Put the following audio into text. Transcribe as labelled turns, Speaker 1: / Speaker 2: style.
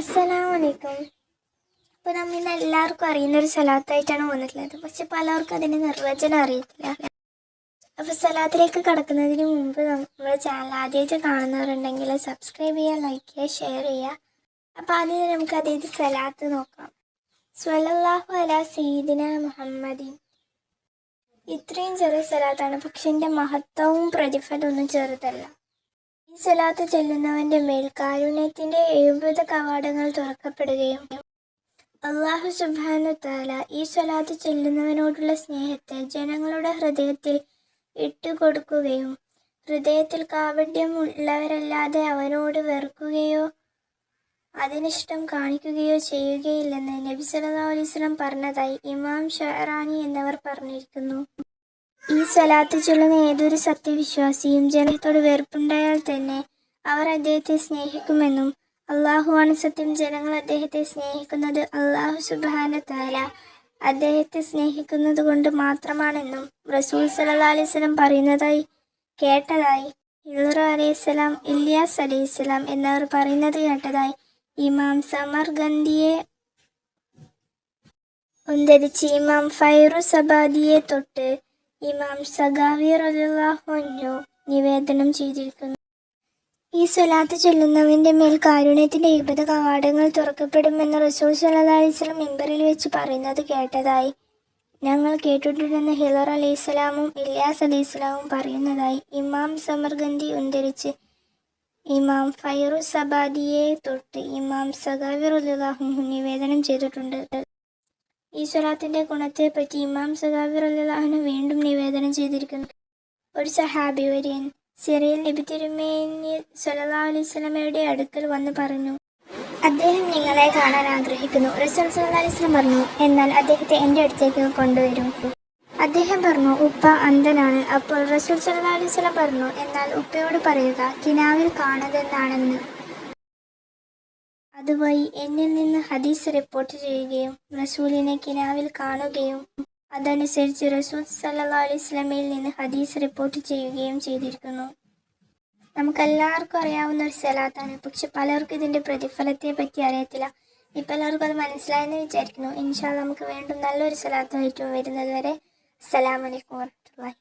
Speaker 1: അസ്സലാമലൈക്കും ഇപ്പോൾ നമ്മൾ എല്ലാവർക്കും അറിയുന്ന ഒരു സലാത്തായിട്ടാണ് വന്നിട്ടുള്ളത്. പക്ഷെ പലർക്കും അതിന് നിർവചനം അറിയത്തില്ല. അപ്പോൾ സലാത്തിലേക്ക് കടക്കുന്നതിന് മുമ്പ് നമ്മുടെ ചാനൽ ആദ്യമായിട്ട് കാണുന്നവരുണ്ടെങ്കിൽ സബ്സ്ക്രൈബ് ചെയ്യുക ലൈക്ക് ചെയ്യുക ഷെയർ ചെയ്യുക. അപ്പോൾ ആദ്യം നമുക്ക് അതായത് സലാത്ത് നോക്കാം. സ്വലല്ലാഹു അല സീദിന മുഹമ്മദീൻ. ഇത്രയും ചെറിയ സലാത്താണ്. പക്ഷെ എന്റെ മഹത്വവും പ്രതിഫലമൊന്നും ചെറുതല്ല. ഈ സ്വലാത്ത് ചെല്ലുന്നവന്റെ മേൽ കാരുണ്യത്തിന്റെ എഴുപത് കവാടങ്ങൾ തുറക്കപ്പെടുകയും അള്ളാഹു സുബാനു താല ഈ സ്വലാത്ത് ചെല്ലുന്നവനോടുള്ള സ്നേഹത്തെ ജനങ്ങളുടെ ഹൃദയത്തിൽ ഇട്ടുകൊടുക്കുകയും ഹൃദയത്തിൽ കാവഡ്യമുള്ളവരല്ലാതെ അവനോട് വെറുക്കുകയോ അതിനിഷ്ടം കാണിക്കുകയോ ചെയ്യുകയില്ലെന്ന് നബി സല്ലാ അലൈസ്ലം പറഞ്ഞതായി ഇമാം ഷഹറാനി എന്നിവർ പറഞ്ഞിരിക്കുന്നു. ഈ സ്വലാത്ത് ചൊല്ലുന്ന ഏതൊരു സത്യവിശ്വാസിയും ജനത്തോട് വെറുപ്പുണ്ടായാൽ തന്നെ അവർ അദ്ദേഹത്തെ സ്നേഹിക്കുമെന്നും അള്ളാഹുവാണ് സത്യം ജനങ്ങൾ അദ്ദേഹത്തെ സ്നേഹിക്കുന്നത് അള്ളാഹു സുബാന താല അദ്ദേഹത്തെ സ്നേഹിക്കുന്നത് കൊണ്ട് മാത്രമാണെന്നും റസൂൽ സല്ലാ അലൈവലം പറയുന്നതായി കേട്ടതായി ഹിദർ അലൈഹിസ്സലാം ഇല്യാസ് അലൈഹിസ്സലാം എന്നവർ പറയുന്നത് കേട്ടതായി ഇമാം സമർ ഗന്ധിയെ ഉദ്ധരിച്ച് ഇമാം ഫൈറു സബാദിയെ തൊട്ട് ഇമാം സഗാവി റലാഹു നിവേദനം ചെയ്തിരിക്കുന്നു. ഈ സ്വലാത്ത് ചൊല്ലുന്നവന്റെ മേൽ കാരുണ്യത്തിന്റെ ഇരുപത് കവാടങ്ങൾ തുറക്കപ്പെടുമെന്ന് റസൂൽ സല്ലല്ലാഹു മെമ്പറിൽ വെച്ച് പറയുന്നത് കേട്ടതായി. ഞങ്ങൾ കേട്ടിട്ടുണ്ടെന്ന് ഹിലർ അലൈഹിസ്സലാമും ഇല്യാസ് അലൈഹിസ്സലാമും പറയുന്നതായി. ഇമാം സമർഗന്ധി ഉദ്ധരിച്ച് ഇമാം ഫൈറു സബാദിയെ തൊട്ട് ഇമാം സഗാവി റളിയല്ലാഹു നിവേദനം ചെയ്തിട്ടുണ്ട്. ഈ സ്വലാത്തിന്റെ ഗുണത്തെപ്പറ്റി ഇമാം സഖാബി റലിള്ളാഹുന് വീണ്ടും നിവേദനം ചെയ്തിരിക്കുന്നു. ഒരു സഹാബി വര്യൻ സിറിയൽ നബി തിരുമേനി അലൈഹി സ്വലമയുടെ അടുക്കൽ വന്ന് പറഞ്ഞു അദ്ദേഹം നിങ്ങളെ കാണാൻ ആഗ്രഹിക്കുന്നു. റസൂൽ സല്ലല്ലാഹു അലൈഹി സ്വലം പറഞ്ഞു എന്നാൽ അദ്ദേഹത്തെ എന്റെ അടുത്തേക്ക് കൊണ്ടുവരും. അദ്ദേഹം പറഞ്ഞു ഉപ്പ അന്ധനാണ്. അപ്പോൾ റസൂൽ സല്ലല്ലാഹു അലൈഹി സ്വലം പറഞ്ഞു എന്നാൽ ഉപ്പയോട് പറയുക കിനാവിൽ കാണുതെന്നാണെന്ന് അതുവഴി എന്നിൽ നിന്ന് ഹദീസ് റിപ്പോർട്ട് ചെയ്യുകയും റസൂലിനെ കിനാവിൽ കാണുകയും അതനുസരിച്ച് റസൂൽ സല്ലാ അലൈഹി സ്വലമയിൽ നിന്ന് ഹദീസ് റിപ്പോർട്ട് ചെയ്യുകയും ചെയ്തിരിക്കുന്നു. നമുക്കെല്ലാവർക്കും അറിയാവുന്ന ഒരു സ്ഥലത്താണ് പക്ഷെ പലർക്കും ഇതിന്റെ പ്രതിഫലത്തെ പറ്റി അറിയത്തില്ല. ഇപ്പം എല്ലാവർക്കും അത് മനസ്സിലായെന്ന് വിചാരിക്കുന്നു. ഇൻഷാൽ നമുക്ക് വീണ്ടും നല്ലൊരു സലാത്തായിട്ട് വരുന്നത് വരെ അസ്സലാമലൈക്കും വാഹമത്തുള്ളാഹി